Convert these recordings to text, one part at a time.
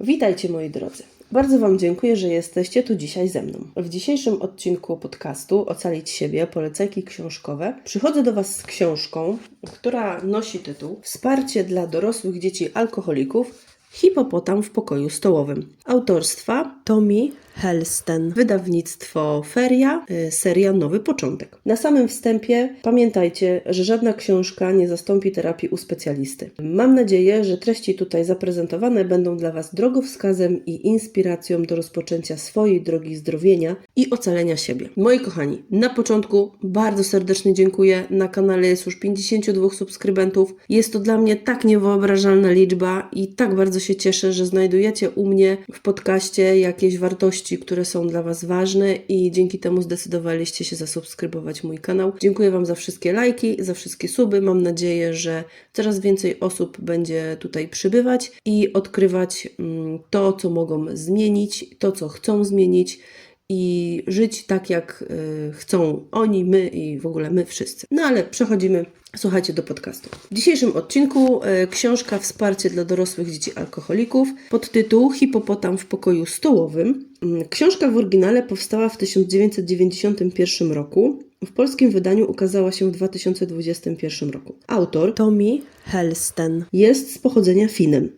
Witajcie moi drodzy. Bardzo Wam dziękuję, że jesteście tu dzisiaj ze mną. W dzisiejszym odcinku podcastu Ocalić siebie, polecajki książkowe, przychodzę do Was z książką, która nosi tytuł Wsparcie dla dorosłych dzieci alkoholików Hipopotam w pokoju stołowym. Autorstwa Tommy Helsten. Wydawnictwo Feria, y, seria Nowy Początek. Na samym wstępie pamiętajcie, że żadna książka nie zastąpi terapii u specjalisty. Mam nadzieję, że treści tutaj zaprezentowane będą dla Was drogowskazem i inspiracją do rozpoczęcia swojej drogi zdrowienia i ocalenia siebie. Moi kochani, na początku bardzo serdecznie dziękuję. Na kanale jest już 52 subskrybentów. Jest to dla mnie tak niewyobrażalna liczba i tak bardzo się cieszę, że znajdujecie u mnie w podcaście jakieś wartości, które są dla Was ważne i dzięki temu zdecydowaliście się zasubskrybować mój kanał. Dziękuję Wam za wszystkie lajki, za wszystkie suby. Mam nadzieję, że coraz więcej osób będzie tutaj przybywać i odkrywać mm, to, co mogą zmienić, to, co chcą zmienić i żyć tak, jak y, chcą oni, my i w ogóle my wszyscy. No ale przechodzimy, słuchajcie, do podcastu. W dzisiejszym odcinku y, książka Wsparcie dla dorosłych dzieci alkoholików pod tytuł Hipopotam w pokoju stołowym. Mm, Książka w oryginale powstała w 1991 roku. W polskim wydaniu ukazała się w 2021 roku. Autor Tommy Helsten jest z pochodzenia Finem,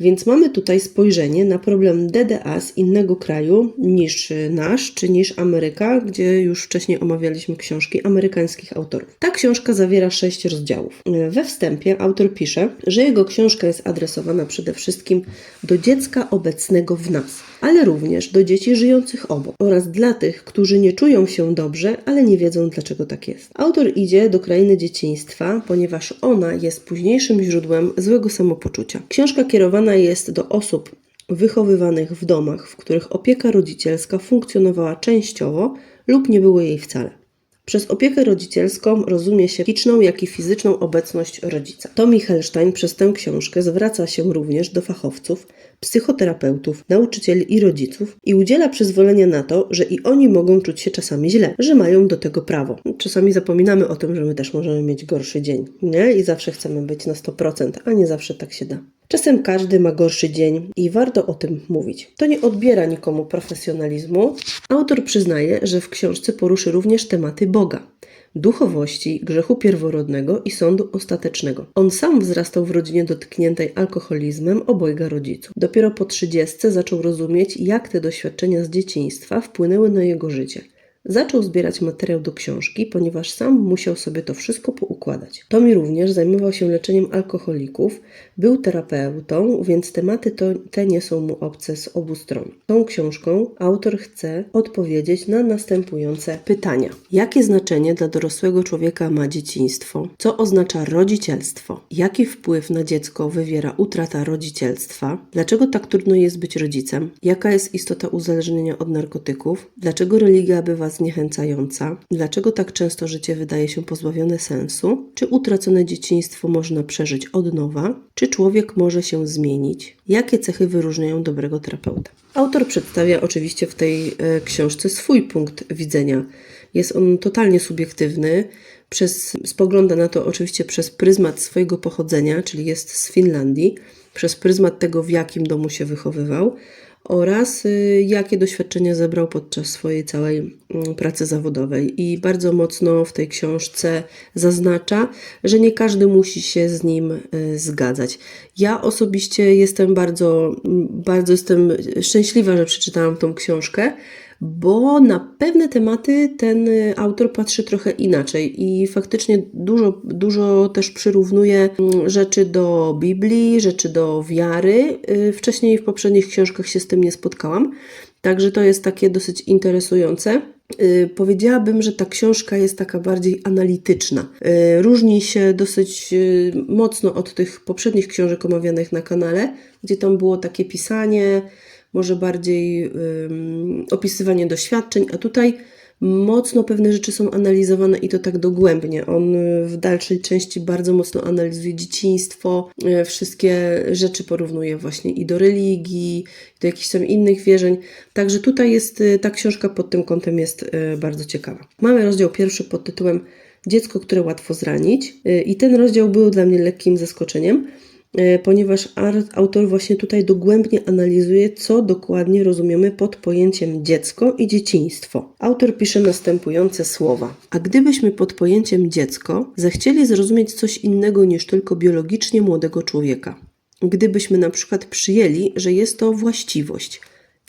więc mamy tutaj spojrzenie na problem DDA z innego kraju niż nasz, czy niż Ameryka, gdzie już wcześniej omawialiśmy książki amerykańskich autorów. Ta książka zawiera sześć rozdziałów. We wstępie autor pisze, że jego książka jest adresowana przede wszystkim do dziecka obecnego w nas, ale również do dzieci żyjących obok oraz dla tych, którzy nie czują się dobrze, ale nie wiedzą dlaczego tak jest. Autor idzie do krainy dzieciństwa, ponieważ ona jest późniejszym źródłem złego samopoczucia. Książka kierowana jest do osób wychowywanych w domach, w których opieka rodzicielska funkcjonowała częściowo lub nie było jej wcale. Przez opiekę rodzicielską rozumie się psychiczną, jak i fizyczną obecność rodzica. Tommy Helstein przez tę książkę zwraca się również do fachowców, psychoterapeutów, nauczycieli i rodziców i udziela przyzwolenia na to, że i oni mogą czuć się czasami źle, że mają do tego prawo. Czasami zapominamy o tym, że my też możemy mieć gorszy dzień, nie? I zawsze chcemy być na 100%, a nie zawsze tak się da. Czasem każdy ma gorszy dzień i warto o tym mówić. To nie odbiera nikomu profesjonalizmu. Autor przyznaje, że w książce poruszy również tematy Boga, duchowości, grzechu pierworodnego i sądu ostatecznego. On sam wzrastał w rodzinie dotkniętej alkoholizmem obojga rodziców. Dopiero po trzydziestce zaczął rozumieć, jak te doświadczenia z dzieciństwa wpłynęły na jego życie. Zaczął zbierać materiał do książki, ponieważ sam musiał sobie to wszystko poukładać. Tommy również zajmował się leczeniem alkoholików, był terapeutą, więc tematy to, te nie są mu obce z obu stron. Tą książką autor chce odpowiedzieć na następujące pytania. Jakie znaczenie dla dorosłego człowieka ma dzieciństwo? Co oznacza rodzicielstwo? Jaki wpływ na dziecko wywiera utrata rodzicielstwa? Dlaczego tak trudno jest być rodzicem? Jaka jest istota uzależnienia od narkotyków? Dlaczego religia bywa zniechęcająca? Dlaczego tak często życie wydaje się pozbawione sensu? Czy utracone dzieciństwo można przeżyć od nowa? Czy człowiek może się zmienić? Jakie cechy wyróżniają dobrego terapeuta? Autor przedstawia oczywiście w tej e, książce swój punkt widzenia. Jest on totalnie subiektywny. Przez, spogląda na to oczywiście przez pryzmat swojego pochodzenia, czyli jest z Finlandii, przez pryzmat tego, w jakim domu się wychowywał oraz y, jakie doświadczenia zebrał podczas swojej całej mm, pracy zawodowej. I bardzo mocno w tej książce zaznacza, że nie każdy musi się z nim y, zgadzać. Ja osobiście jestem bardzo, mm, bardzo jestem szczęśliwa, że przeczytałam tą książkę, bo na pewne tematy ten y, autor patrzy trochę inaczej i faktycznie dużo, dużo też przyrównuje mm, rzeczy do Biblii, rzeczy do wiary. Y, Wcześniej w poprzednich książkach się z tym nie spotkałam, także to jest takie dosyć interesujące. Y, Powiedziałabym, że ta książka jest taka bardziej analityczna. Różni się dosyć mocno od tych poprzednich książek omawianych na kanale, gdzie tam było takie pisanie, może bardziej opisywanie doświadczeń, a tutaj mocno pewne rzeczy są analizowane i to tak dogłębnie. On y, w dalszej części bardzo mocno analizuje dzieciństwo, y, wszystkie rzeczy porównuje właśnie i do religii, i do jakichś tam innych wierzeń. Także tutaj jest y, ta książka pod tym kątem jest bardzo ciekawa. Mamy rozdział pierwszy pod tytułem Dziecko, które łatwo zranić. I ten rozdział był dla mnie lekkim zaskoczeniem e, ponieważ ar- autor właśnie tutaj dogłębnie analizuje, co dokładnie rozumiemy pod pojęciem dziecko i dzieciństwo. Autor pisze następujące słowa: A gdybyśmy pod pojęciem dziecko zechcieli zrozumieć coś innego niż tylko biologicznie młodego człowieka, gdybyśmy na przykład przyjęli, że jest to właściwość,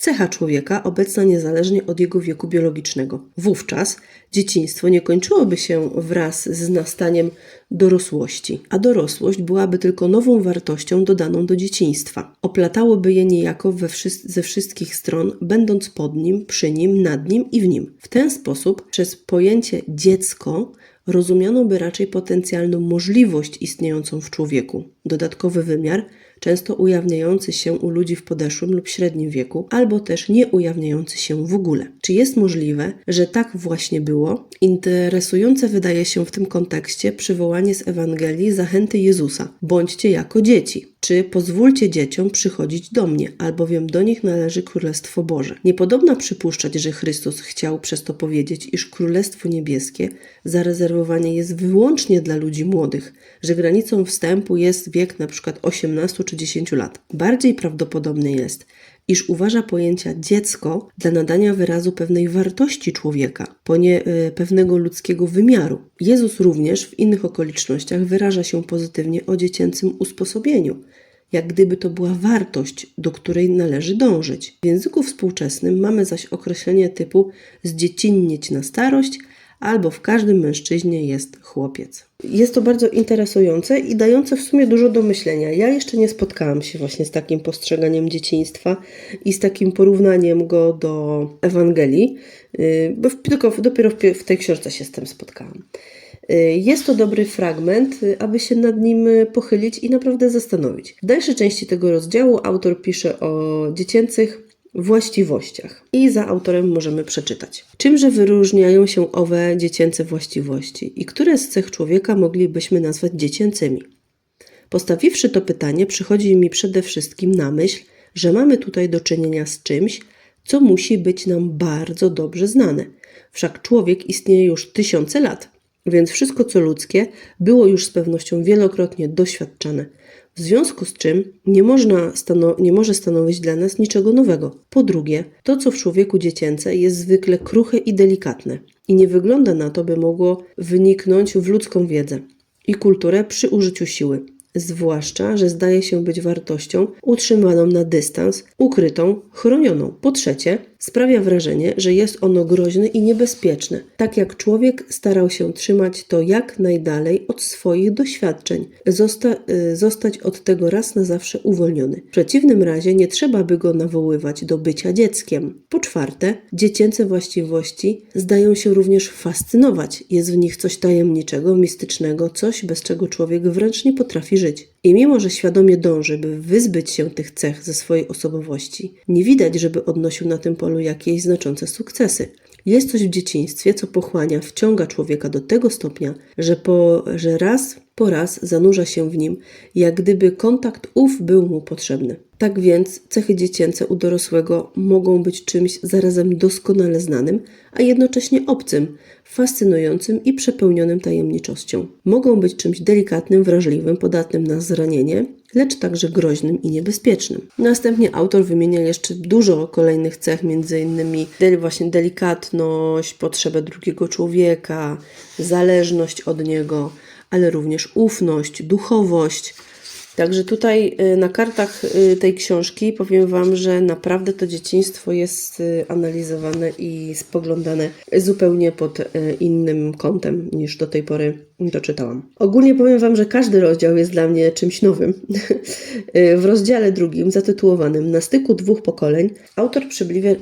cecha człowieka obecna niezależnie od jego wieku biologicznego. Wówczas dzieciństwo nie kończyłoby się wraz z nastaniem dorosłości, a dorosłość byłaby tylko nową wartością dodaną do dzieciństwa. Oplatałoby je niejako wszy- ze wszystkich stron, będąc pod nim, przy nim, nad nim i w nim. W ten sposób przez pojęcie dziecko rozumiano by raczej potencjalną możliwość istniejącą w człowieku, dodatkowy wymiar, często ujawniający się u ludzi w podeszłym lub średnim wieku, albo też nie ujawniający się w ogóle. Czy jest możliwe, że tak właśnie było? Interesujące wydaje się w tym kontekście przywołanie z Ewangelii zachęty Jezusa: bądźcie jako dzieci. Czy pozwólcie dzieciom przychodzić do mnie, albowiem do nich należy Królestwo Boże. Niepodobna przypuszczać, że Chrystus chciał przez to powiedzieć, iż Królestwo Niebieskie zarezerwowane jest wyłącznie dla ludzi młodych, że granicą wstępu jest wiek przykład 18 czy 10 lat. Bardziej prawdopodobne jest, iż uważa pojęcia dziecko dla nadania wyrazu pewnej wartości człowieka, ponie, y, pewnego ludzkiego wymiaru. Jezus również w innych okolicznościach wyraża się pozytywnie o dziecięcym usposobieniu, jak gdyby to była wartość, do której należy dążyć. W języku współczesnym mamy zaś określenie typu zdziecinnieć na starość, albo w każdym mężczyźnie jest chłopiec. Jest to bardzo interesujące i dające w sumie dużo do myślenia. Ja jeszcze nie spotkałam się właśnie z takim postrzeganiem dzieciństwa i z takim porównaniem go do Ewangelii, yy, bo tylko dopiero w tej książce się z tym spotkałam. Yy, Jest to dobry fragment, yy, aby się nad nim pochylić i naprawdę zastanowić. W dalszej części tego rozdziału autor pisze o dziecięcych właściwościach. I za autorem możemy przeczytać. Czymże wyróżniają się owe dziecięce właściwości i które z cech człowieka moglibyśmy nazwać dziecięcymi? Postawiwszy to pytanie, przychodzi mi przede wszystkim na myśl, że mamy tutaj do czynienia z czymś, co musi być nam bardzo dobrze znane. Wszak człowiek istnieje już tysiące lat, więc wszystko co ludzkie było już z pewnością wielokrotnie doświadczane. W związku z czym nie, można nie może stanowić dla nas niczego nowego. Po drugie, to co w człowieku dziecięce jest zwykle kruche i delikatne i nie wygląda na to, by mogło wyniknąć w ludzką wiedzę i kulturę przy użyciu siły. Zwłaszcza, że zdaje się być wartością utrzymaną na dystans, ukrytą, chronioną. Po trzecie, sprawia wrażenie, że jest ono groźne i niebezpieczne, tak jak człowiek starał się trzymać to jak najdalej od swoich doświadczeń, zosta- y, zostać od tego raz na zawsze uwolniony. W przeciwnym razie nie trzeba by go nawoływać do bycia dzieckiem. Po czwarte, dziecięce właściwości zdają się również fascynować. Jest w nich coś tajemniczego, mistycznego, coś bez czego człowiek wręcz nie potrafi żyć. I mimo, że świadomie dąży, by wyzbyć się tych cech ze swojej osobowości, nie widać, żeby odnosił na tym polu jakieś znaczące sukcesy. Jest coś w dzieciństwie, co pochłania, wciąga człowieka do tego stopnia, że, po, że raz po raz zanurza się w nim, jak gdyby kontakt ów był mu potrzebny. Tak więc cechy dziecięce u dorosłego mogą być czymś zarazem doskonale znanym, a jednocześnie obcym, fascynującym i przepełnionym tajemniczością. Mogą być czymś delikatnym, wrażliwym, podatnym na zranienie, lecz także groźnym i niebezpiecznym. Następnie autor wymienia jeszcze dużo kolejnych cech, del- właśnie delikatność, potrzebę drugiego człowieka, zależność od niego, ale również ufność, duchowość. Także tutaj y, na kartach y, tej książki powiem Wam, że naprawdę to dzieciństwo jest y, analizowane i spoglądane zupełnie pod innym kątem niż do tej pory to czytałam. Ogólnie powiem Wam, że każdy rozdział jest dla mnie czymś nowym. W rozdziale drugim, zatytułowanym Na styku dwóch pokoleń, autor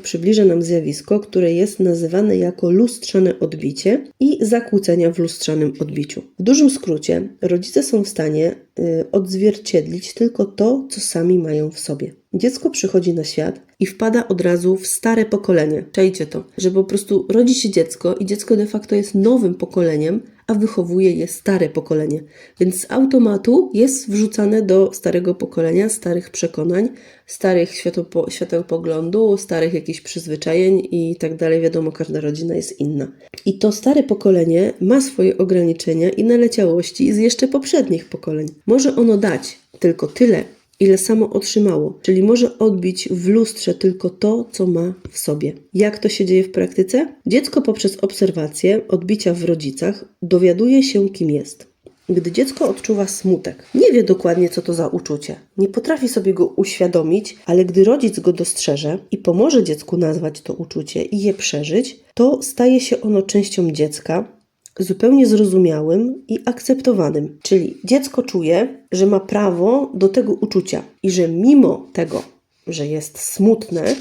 przybliża nam zjawisko, które jest nazywane jako lustrzane odbicie i zakłócenia w lustrzanym odbiciu. W dużym skrócie, rodzice są w stanie y, odzwierciedlić tylko to, co sami mają w sobie. Dziecko przychodzi na świat i wpada od razu w stare pokolenie. Czajcie to, że po prostu rodzi się dziecko i dziecko de facto jest nowym pokoleniem, a wychowuje je stare pokolenie. Więc z automatu jest wrzucane do starego pokolenia, starych przekonań, starych światopo- światopoglądu, starych jakichś przyzwyczajeń i tak dalej. Wiadomo, każda rodzina jest inna. I to stare pokolenie ma swoje ograniczenia i naleciałości z jeszcze poprzednich pokoleń. Może ono dać tylko tyle, ile samo otrzymało, czyli może odbić w lustrze tylko to, co ma w sobie. Jak to się dzieje w praktyce? Dziecko poprzez obserwację odbicia w rodzicach dowiaduje się, kim jest. Gdy dziecko odczuwa smutek, nie wie dokładnie, co to za uczucie, nie potrafi sobie go uświadomić, ale gdy rodzic go dostrzeże i pomoże dziecku nazwać to uczucie i je przeżyć, to staje się ono częścią dziecka, zupełnie zrozumiałym i akceptowanym. Czyli dziecko czuje, że ma prawo do tego uczucia i że mimo tego, że jest smutne,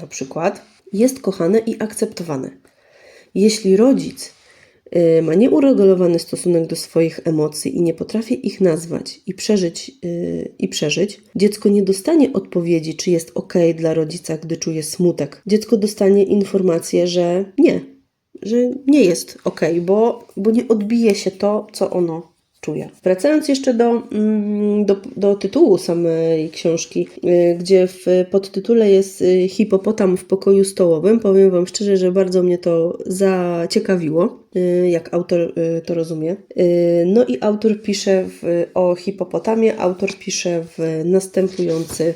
na przykład, jest kochane i akceptowane. Jeśli rodzic y, ma nieuregulowany stosunek do swoich emocji i nie potrafi ich nazwać i przeżyć, y, i przeżyć, dziecko nie dostanie odpowiedzi, czy jest ok dla rodzica, gdy czuje smutek. Dziecko dostanie informację, że nie, że nie jest ok, bo, bo nie odbije się to, co ono czuje. Wracając jeszcze do, mm, do, do tytułu samej książki, y, gdzie w podtytule jest y, hipopotam w pokoju stołowym, powiem Wam szczerze, że bardzo mnie to zaciekawiło, y, jak autor to rozumie. No i autor pisze w, o hipopotamie, autor pisze w następujący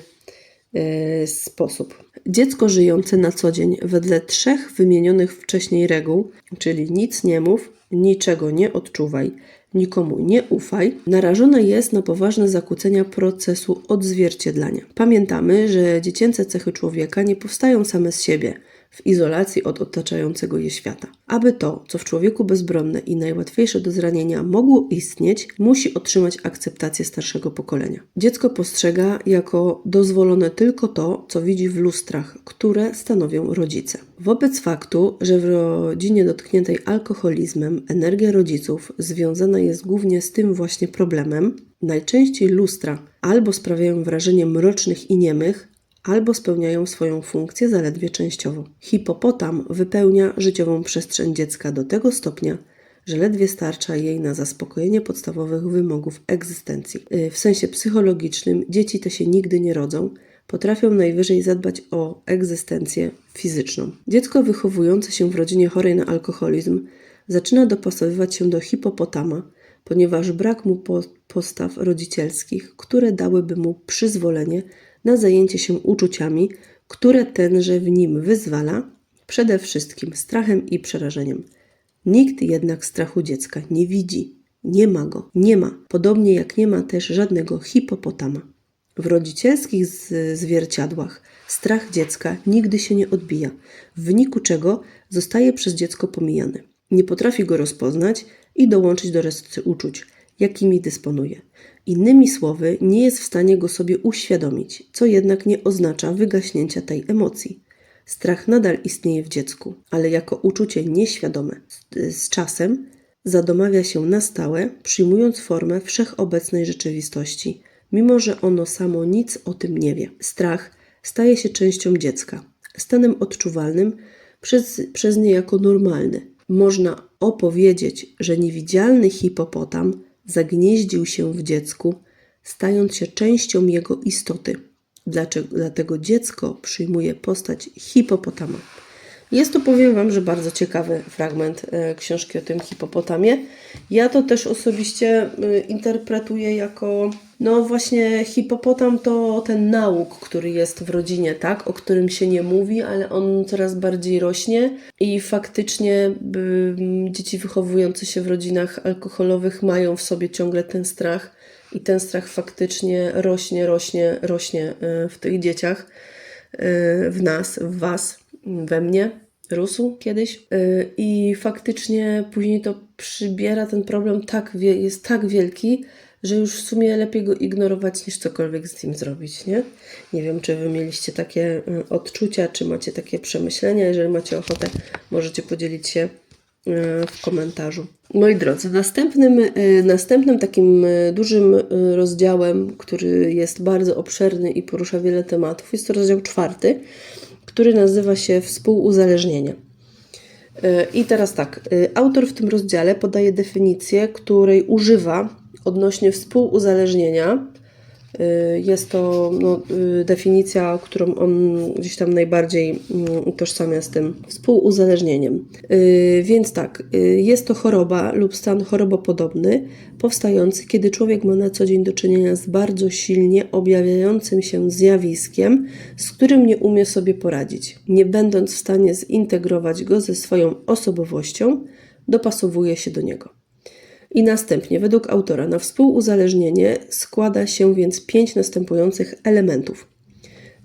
sposób. Dziecko żyjące na co dzień wedle trzech wymienionych wcześniej reguł, czyli nic nie mów, niczego nie odczuwaj, nikomu nie ufaj, narażone jest na poważne zakłócenia procesu odzwierciedlania. Pamiętamy, że dziecięce cechy człowieka nie powstają same z siebie – w izolacji od otaczającego je świata. Aby to, co w człowieku bezbronne i najłatwiejsze do zranienia mogło istnieć, musi otrzymać akceptację starszego pokolenia. Dziecko postrzega jako dozwolone tylko to, co widzi w lustrach, które stanowią rodzice. Wobec faktu, że w rodzinie dotkniętej alkoholizmem energia rodziców związana jest głównie z tym właśnie problemem, najczęściej lustra albo sprawiają wrażenie mrocznych i niemych, albo spełniają swoją funkcję zaledwie częściowo. Hipopotam wypełnia życiową przestrzeń dziecka do tego stopnia, że ledwie starcza jej na zaspokojenie podstawowych wymogów egzystencji. Y, w sensie psychologicznym dzieci te się nigdy nie rodzą, potrafią najwyżej zadbać o egzystencję fizyczną. Dziecko wychowujące się w rodzinie chorej na alkoholizm zaczyna dopasowywać się do hipopotama, ponieważ brak mu postaw rodzicielskich, które dałyby mu przyzwolenie na zajęcie się uczuciami, które tenże w nim wyzwala, przede wszystkim strachem i przerażeniem. Nikt jednak strachu dziecka nie widzi, nie ma go, nie ma, podobnie jak nie ma też żadnego hipopotama. W rodzicielskich zwierciadłach strach dziecka nigdy się nie odbija, w wyniku czego zostaje przez dziecko pomijany. Nie potrafi go rozpoznać i dołączyć do reszty uczuć, jakimi dysponuje. Innymi słowy, nie jest w stanie go sobie uświadomić, co jednak nie oznacza wygaśnięcia tej emocji. Strach nadal istnieje w dziecku, ale jako uczucie nieświadome. Z czasem zadomawia się na stałe, przyjmując formę wszechobecnej rzeczywistości, mimo że ono samo nic o tym nie wie. Strach staje się częścią dziecka, stanem odczuwalnym przez, przez nie jako normalny. Można opowiedzieć, że niewidzialny hipopotam zagnieździł się w dziecku, stając się częścią jego istoty. Dlaczego? Dlatego dziecko przyjmuje postać hipopotama. Jest to, powiem Wam, że bardzo ciekawy fragment e, książki o tym hipopotamie. Ja to też osobiście e, interpretuję jako, no właśnie, hipopotam to ten nauk, który jest w rodzinie, tak, o którym się nie mówi, ale on coraz bardziej rośnie i faktycznie dzieci wychowujące się w rodzinach alkoholowych mają w sobie ciągle ten strach i ten strach faktycznie rośnie, rośnie, rośnie e, w tych dzieciach, w nas, w Was we mnie rósł kiedyś. Y, i faktycznie później to przybiera ten problem tak, jest tak wielki, że już w sumie lepiej go ignorować niż cokolwiek z nim zrobić, nie? Nie wiem, czy Wy mieliście takie y, odczucia, czy macie takie przemyślenia. Jeżeli macie ochotę, możecie podzielić się y, w komentarzu. Moi drodzy, następnym, następnym takim dużym rozdziałem, który jest bardzo obszerny i porusza wiele tematów, jest to rozdział czwarty, który nazywa się Współuzależnienie. I teraz tak, autor w tym rozdziale podaje definicję, której używa odnośnie współuzależnienia. E, Jest to no, e, definicja, którą on gdzieś tam najbardziej mm, utożsamia z tym współuzależnieniem. E, Więc tak, jest to choroba lub stan chorobopodobny, powstający, kiedy człowiek ma na co dzień do czynienia z bardzo silnie objawiającym się zjawiskiem, z którym nie umie sobie poradzić. Nie będąc w stanie zintegrować go ze swoją osobowością, dopasowuje się do niego. I następnie, według autora, na współuzależnienie składa się więc pięć następujących elementów.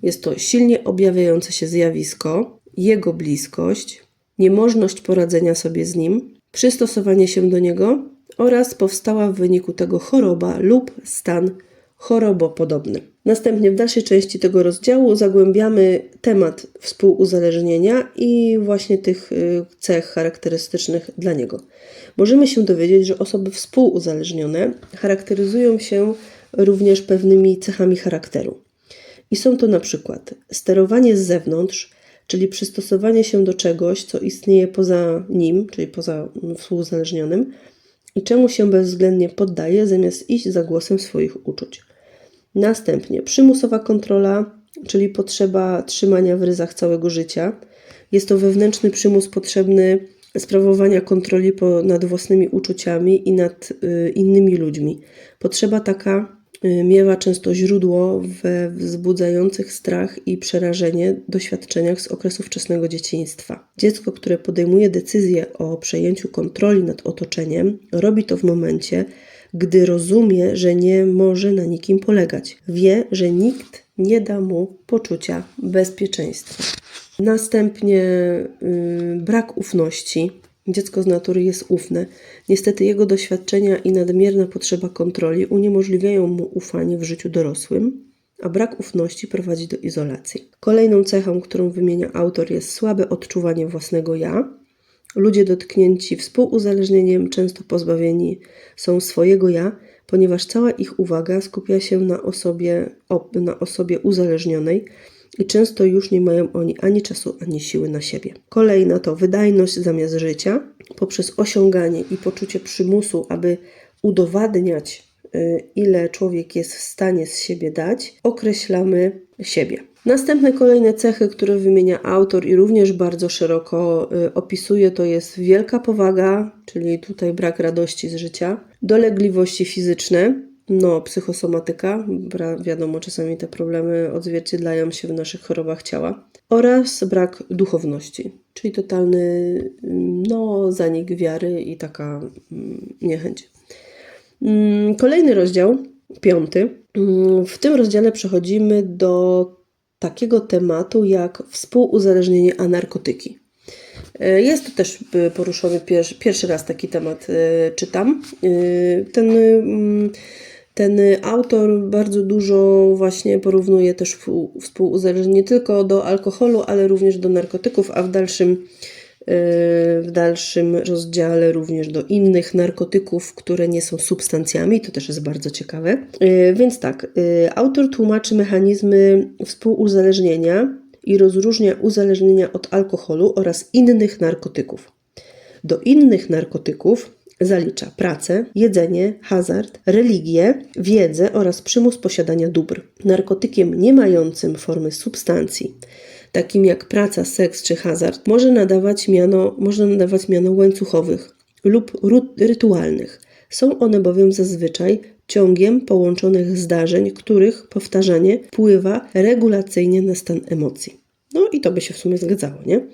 Jest to silnie objawiające się zjawisko, jego bliskość, niemożność poradzenia sobie z nim, przystosowanie się do niego oraz powstała w wyniku tego choroba lub stan chorobopodobny. Następnie w dalszej części tego rozdziału zagłębiamy temat współuzależnienia i właśnie tych y, cech charakterystycznych dla niego. Możemy się dowiedzieć, że osoby współuzależnione charakteryzują się również pewnymi cechami charakteru. I są to na przykład sterowanie z zewnątrz, czyli przystosowanie się do czegoś, co istnieje poza nim, czyli poza mm, współuzależnionym, i czemu się bezwzględnie poddaje, zamiast iść za głosem swoich uczuć. Następnie przymusowa kontrola, czyli potrzeba trzymania w ryzach całego życia. Jest to wewnętrzny przymus potrzebny sprawowania kontroli nad własnymi uczuciami i nad y, innymi ludźmi. Potrzeba taka y, miewa często źródło we wzbudzających strach i przerażenie doświadczeniach z okresu wczesnego dzieciństwa. Dziecko, które podejmuje decyzję o przejęciu kontroli nad otoczeniem, robi to w momencie, gdy rozumie, że nie może na nikim polegać. Wie, że nikt nie da mu poczucia bezpieczeństwa. Następnie yy, brak ufności. Dziecko z natury jest ufne. Niestety jego doświadczenia i nadmierna potrzeba kontroli uniemożliwiają mu ufanie w życiu dorosłym, a brak ufności prowadzi do izolacji. Kolejną cechą, którą wymienia autor, jest słabe odczuwanie własnego ja. Ludzie dotknięci współuzależnieniem często pozbawieni są swojego ja, ponieważ cała ich uwaga skupia się na osobie, na osobie uzależnionej i często już nie mają oni ani czasu, ani siły na siebie. Kolejna to wydajność zamiast życia, poprzez osiąganie i poczucie przymusu, aby udowadniać, y, ile człowiek jest w stanie z siebie dać, określamy siebie. Następne kolejne cechy, które wymienia autor i również bardzo szeroko y, opisuje, to jest wielka powaga, czyli tutaj brak radości z życia, dolegliwości fizyczne, no, psychosomatyka, wiadomo, czasami te problemy odzwierciedlają się w naszych chorobach ciała, oraz brak duchowności, czyli totalny no, zanik wiary i taka mm, niechęć. Mm, kolejny rozdział, piąty. Mm, w tym rozdziale przechodzimy do takiego tematu jak współuzależnienie a narkotyki. E, jest to też e, poruszony pierwszy, pierwszy raz taki temat e, czytam. Ten ten autor bardzo dużo właśnie porównuje też współuzależnienie nie tylko do alkoholu, ale również do narkotyków, a w dalszym, w dalszym rozdziale również do innych narkotyków, które nie są substancjami. To też jest bardzo ciekawe. Yy, więc tak, yy, autor tłumaczy mechanizmy współuzależnienia i rozróżnia uzależnienia od alkoholu oraz innych narkotyków. Do innych narkotyków zalicza pracę, jedzenie, hazard, religię, wiedzę oraz przymus posiadania dóbr. Narkotykiem nie mającym formy substancji, takim jak praca, seks czy hazard, może nadawać miano, można nadawać miano łańcuchowych lub rytualnych. Są one bowiem zazwyczaj ciągiem połączonych zdarzeń, których powtarzanie wpływa regulacyjnie na stan emocji. No i to by się w sumie zgadzało, nie?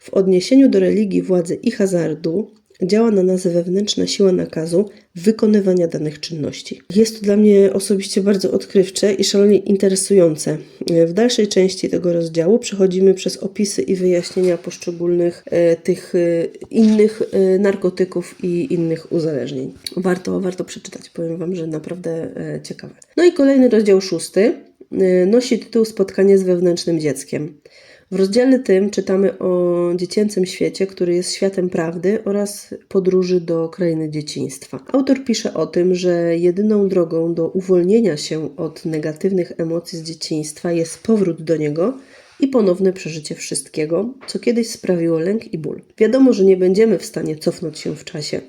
W odniesieniu do religii, władzy i hazardu działa na nas wewnętrzna siła nakazu wykonywania danych czynności. Jest to dla mnie osobiście bardzo odkrywcze i szalenie interesujące. W dalszej części tego rozdziału przechodzimy przez opisy i wyjaśnienia poszczególnych e, tych e, innych e, narkotyków i innych uzależnień. Warto, warto przeczytać, powiem Wam, że naprawdę ciekawe. No i kolejny rozdział szósty nosi tytuł Spotkanie z wewnętrznym dzieckiem. W rozdziale tym czytamy o dziecięcym świecie, który jest światem prawdy oraz podróży do krainy dzieciństwa. Autor pisze o tym, że jedyną drogą do uwolnienia się od negatywnych emocji z dzieciństwa jest powrót do niego, i ponowne przeżycie wszystkiego, co kiedyś sprawiło lęk i ból. Wiadomo, że nie będziemy w stanie cofnąć się w czasie.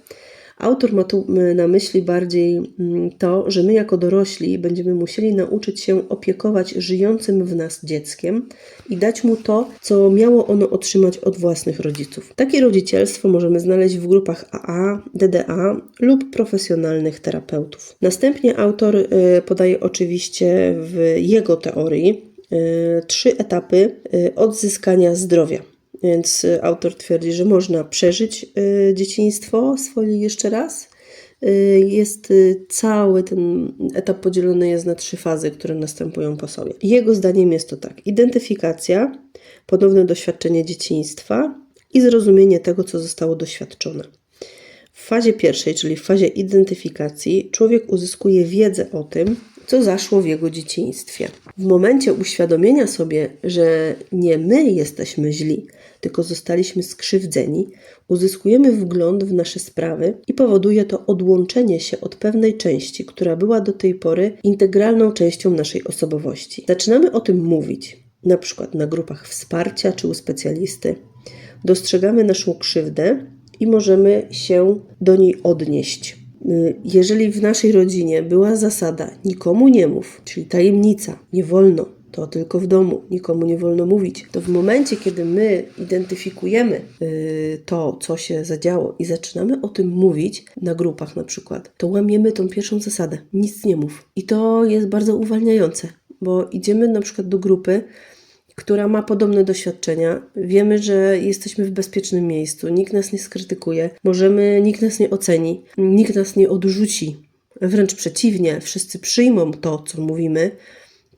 Autor ma tu na myśli bardziej mm, to, że my jako dorośli będziemy musieli nauczyć się opiekować żyjącym w nas dzieckiem i dać mu to, co miało ono otrzymać od własnych rodziców. Takie rodzicielstwo możemy znaleźć w grupach AA, DDA lub profesjonalnych terapeutów. Następnie autor y, podaje oczywiście w jego teorii y, trzy etapy y, odzyskania zdrowia. Więc y, autor twierdzi, że można przeżyć y, dzieciństwo swoje jeszcze raz. Y, jest cały ten etap podzielony jest na trzy fazy, które następują po sobie. Jego zdaniem jest to tak: identyfikacja, ponowne doświadczenie dzieciństwa i zrozumienie tego, co zostało doświadczone. W fazie pierwszej, czyli w fazie identyfikacji, człowiek uzyskuje wiedzę o tym, co zaszło w jego dzieciństwie. W momencie uświadomienia sobie, że nie my jesteśmy źli, tylko zostaliśmy skrzywdzeni, uzyskujemy wgląd w nasze sprawy i powoduje to odłączenie się od pewnej części, która była do tej pory integralną częścią naszej osobowości. Zaczynamy o tym mówić, na przykład na grupach wsparcia czy u specjalisty. Dostrzegamy naszą krzywdę i możemy się do niej odnieść. Jeżeli w naszej rodzinie była zasada nikomu nie mów, czyli tajemnica, nie wolno, to tylko w domu, nikomu nie wolno mówić, to w momencie, kiedy my identyfikujemy y, to, co się zadziało i zaczynamy o tym mówić na grupach na przykład, to łamiemy tą pierwszą zasadę, nic nie mów. I to jest bardzo uwalniające, bo idziemy na przykład do grupy, która ma podobne doświadczenia. Wiemy, że jesteśmy w bezpiecznym miejscu, nikt nas nie skrytykuje, możemy, nikt nas nie oceni, nikt nas nie odrzuci. Wręcz przeciwnie, wszyscy przyjmą to, co mówimy,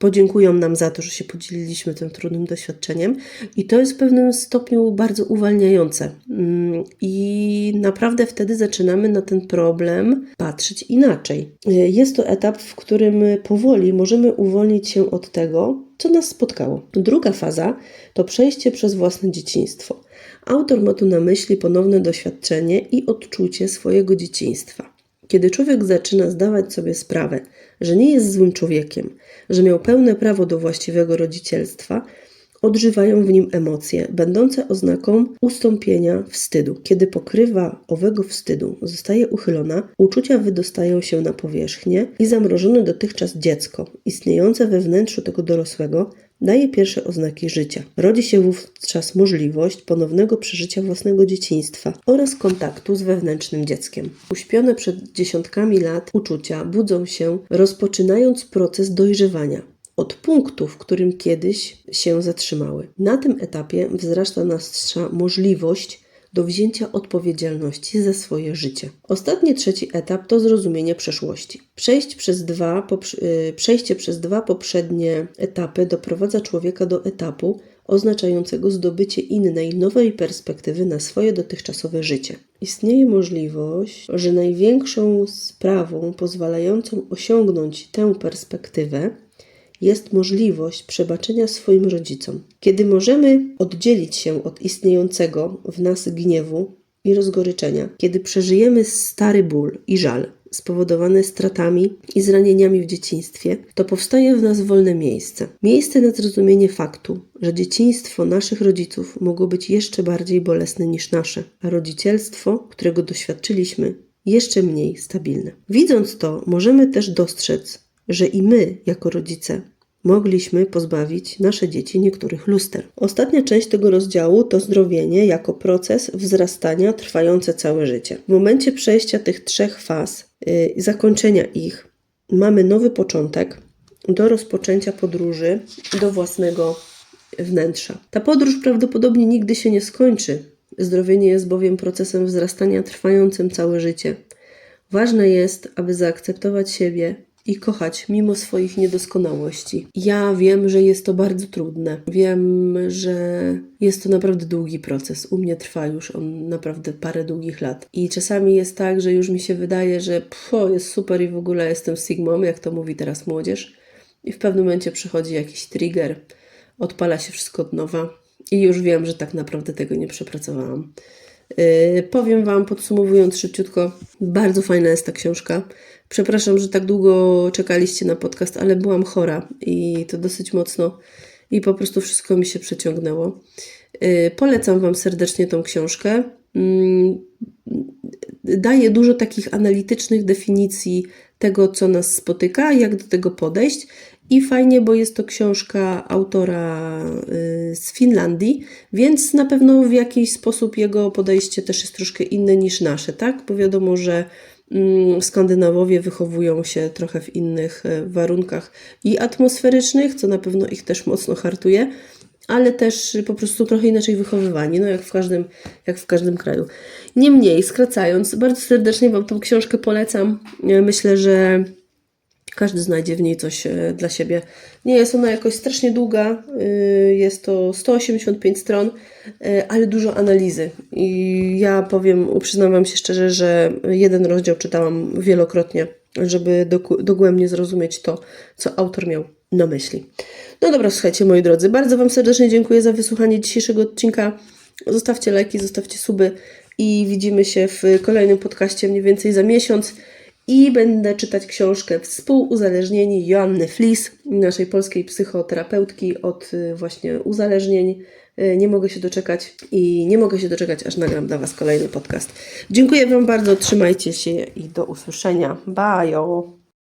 podziękują nam za to, że się podzieliliśmy tym trudnym doświadczeniem, i to jest w pewnym stopniu bardzo uwalniające. Mm, I naprawdę wtedy zaczynamy na ten problem patrzeć inaczej. Jest to etap, w którym powoli możemy uwolnić się od tego, co nas spotkało. Druga faza to przejście przez własne dzieciństwo. Autor ma tu na myśli ponowne doświadczenie i odczucie swojego dzieciństwa. Kiedy człowiek zaczyna zdawać sobie sprawę, że nie jest złym człowiekiem, że miał pełne prawo do właściwego rodzicielstwa, odżywają w nim emocje, będące oznaką ustąpienia wstydu. Kiedy pokrywa owego wstydu zostaje uchylona, uczucia wydostają się na powierzchnię i zamrożone dotychczas dziecko, istniejące we wnętrzu tego dorosłego, daje pierwsze oznaki życia. Rodzi się wówczas możliwość ponownego przeżycia własnego dzieciństwa oraz kontaktu z wewnętrznym dzieckiem. Uśpione przed dziesiątkami lat uczucia budzą się, rozpoczynając proces dojrzewania od punktu, w którym kiedyś się zatrzymały. Na tym etapie wzrasta nasza możliwość do wzięcia odpowiedzialności za swoje życie. Ostatni, trzeci etap to zrozumienie przeszłości. Przejść przez dwa, y, przejście przez dwa poprzednie etapy doprowadza człowieka do etapu oznaczającego zdobycie innej, nowej perspektywy na swoje dotychczasowe życie. Istnieje możliwość, że największą sprawą pozwalającą osiągnąć tę perspektywę jest możliwość przebaczenia swoim rodzicom. Kiedy możemy oddzielić się od istniejącego w nas gniewu i rozgoryczenia, kiedy przeżyjemy stary ból i żal spowodowane stratami i zranieniami w dzieciństwie, to powstaje w nas wolne miejsce. Miejsce na zrozumienie faktu, że dzieciństwo naszych rodziców mogło być jeszcze bardziej bolesne niż nasze, a rodzicielstwo, którego doświadczyliśmy, jeszcze mniej stabilne. Widząc to, możemy też dostrzec, że i my, jako rodzice, mogliśmy pozbawić nasze dzieci niektórych luster. Ostatnia część tego rozdziału to zdrowienie jako proces wzrastania trwające całe życie. W momencie przejścia tych trzech faz i yy, zakończenia ich mamy nowy początek do rozpoczęcia podróży do własnego wnętrza. Ta podróż prawdopodobnie nigdy się nie skończy. Zdrowienie jest bowiem procesem wzrastania trwającym całe życie. Ważne jest, aby zaakceptować siebie i kochać mimo swoich niedoskonałości. Ja wiem, że jest to bardzo trudne. Wiem, że jest to naprawdę długi proces. U mnie trwa już on naprawdę parę długich lat. I czasami jest tak, że już mi się wydaje, że pfo, jest super i w ogóle jestem Sigmą, jak to mówi teraz młodzież. I w pewnym momencie przychodzi jakiś trigger, odpala się wszystko od nowa i już wiem, że tak naprawdę tego nie przepracowałam. Yy, powiem Wam, podsumowując szybciutko, bardzo fajna jest ta książka. Przepraszam, że tak długo czekaliście na podcast, ale byłam chora i to dosyć mocno. i po prostu wszystko mi się przeciągnęło. Y, Polecam Wam serdecznie tą książkę. Mm, Daje dużo takich analitycznych definicji tego, co nas spotyka, jak do tego podejść. I fajnie, bo jest to książka autora y, z Finlandii, więc na pewno w jakiś sposób jego podejście też jest troszkę inne niż nasze, tak? Bo wiadomo, że mm, Skandynawowie wychowują się trochę w innych e, warunkach i atmosferycznych, co na pewno ich też mocno hartuje, ale też po prostu trochę inaczej wychowywani, no jak w każdym, jak w każdym kraju. Niemniej, skracając, bardzo serdecznie Wam tą książkę polecam. Myślę, że każdy znajdzie w niej coś e, dla siebie. Nie jest ona jakoś strasznie długa, y, jest to 185 stron, y, ale dużo analizy. I ja powiem, przyznam Wam się szczerze, że jeden rozdział czytałam wielokrotnie, żeby dogłębnie zrozumieć to, co autor miał na myśli. No dobra, słuchajcie, moi drodzy, bardzo Wam serdecznie dziękuję za wysłuchanie dzisiejszego odcinka. Zostawcie lajki, zostawcie suby i widzimy się w kolejnym podcaście mniej więcej za miesiąc. I będę czytać książkę Współuzależnieni Joanny Flis, naszej polskiej psychoterapeutki od y, właśnie uzależnień. Y, Nie mogę się doczekać i nie mogę się doczekać, aż nagram dla Was kolejny podcast. Dziękuję Wam bardzo, trzymajcie się i do usłyszenia. Bye!